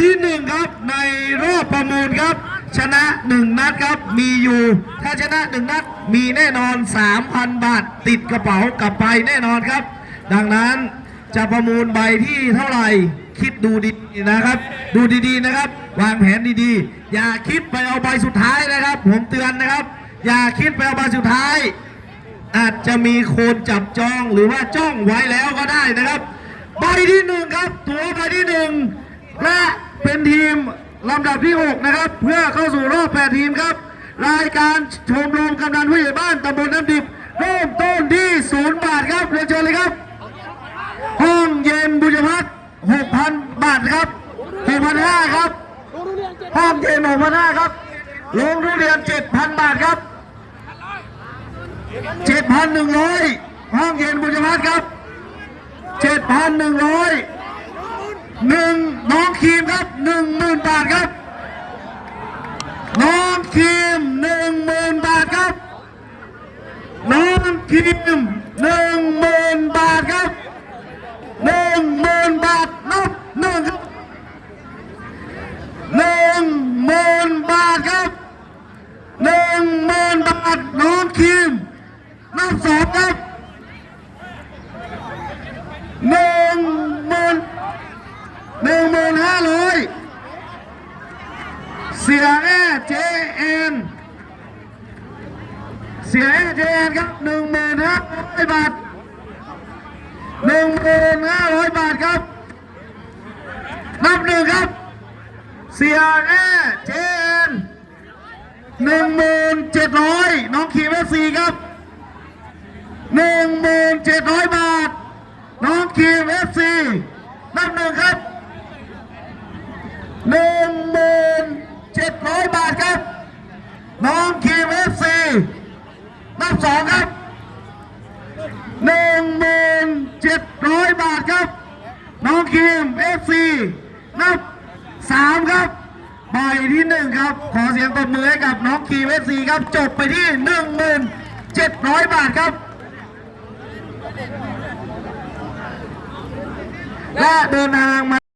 ที่หนึ่งครับในรอบประมูลครับ ชนะหนึ่งนัดครับมีอยู่ ถ้าชนะหนึ่งนัดมีแน่นอน 3,000 บาท ติดกระเป๋ากลับไปแน่นอนครับ ดังนั้นจะประมูลใบที่เท่าไหร่คิดดูดีนะครับ ดูดีๆนะครับ วางแผนดีๆ อย่าคิดไปเอาใบสุดท้ายนะครับ ผมเตือนนะครับ อย่าคิดไปเอาใบสุดท้าย อาจจะมีคนจับจองหรือว่าจ้องไว้แล้วก็ได้นะครับ ใบที่หนึ่งครับตัวใบที่หนึ่งและเป็นทีมลำดั บที่ 6 นะครับ เพื่อเข้าสู่รอบ 8 ทีมครับ รายการชมรมกำนันผู้ใหญ่บ้านตำบลน้ำดิบเริ่มต้นที่ศูนย์บาทครับเรียนเชิญเลยครับ ห้องเย็นบุญพัฒน์6,000 บาทครับ6,500ครับ ห้องเย็น6,500ครับโรงเรียน 7,000 บาทครับ 7,100 ห้องเย็นบุญพัฒน์ครับ 7,100หนึ่งน้องครีมครับหนึ่งหมื่นบาทครับ น้องครีมหนึ่งหมื่นบาทครับ น้องครีมหนึ่งหมื่นบาทครับหนึ่งหมื่นบาทนับหนึ่งครับหนึ่งหมื่นบาทครับหนึ่งหมื่นบาทน้องครีมนับสองครับหนึ่งหมื่นหนึ่งหมื่นห้าร้อยเสียแอเจเอ็น เสียแอเจเอ็นครับหนึ่งหมื่นห้าร้อยบาทหนึ่งหมื่นห้าร้อยบาทครับนับหนึ่งครับ เสียแอเจเอ็นหนึ่งหมื่นเจ็ดร้อยน้องขีเอฟซีครับหนึ่งหมื่นเจ็ดร้อยบาท น้องคีมเอฟซีนับหนึ่งครับหนึ่งหมื่นเจ็ดร้อยบาทครับ น้องคีมเอฟซีนับ สองครับหนึ่งหมื่นเจ็ดร้อยบาทครับ น้องคีมเอฟซีนับสามครับใบที่หนึ่งครับ ขอเสียงตบมือให้กับน้องคีมเอฟซีครับ จบไปที่หนึ่งหมื่นเจ็ดร้อยบาทครับ และเดินทางมา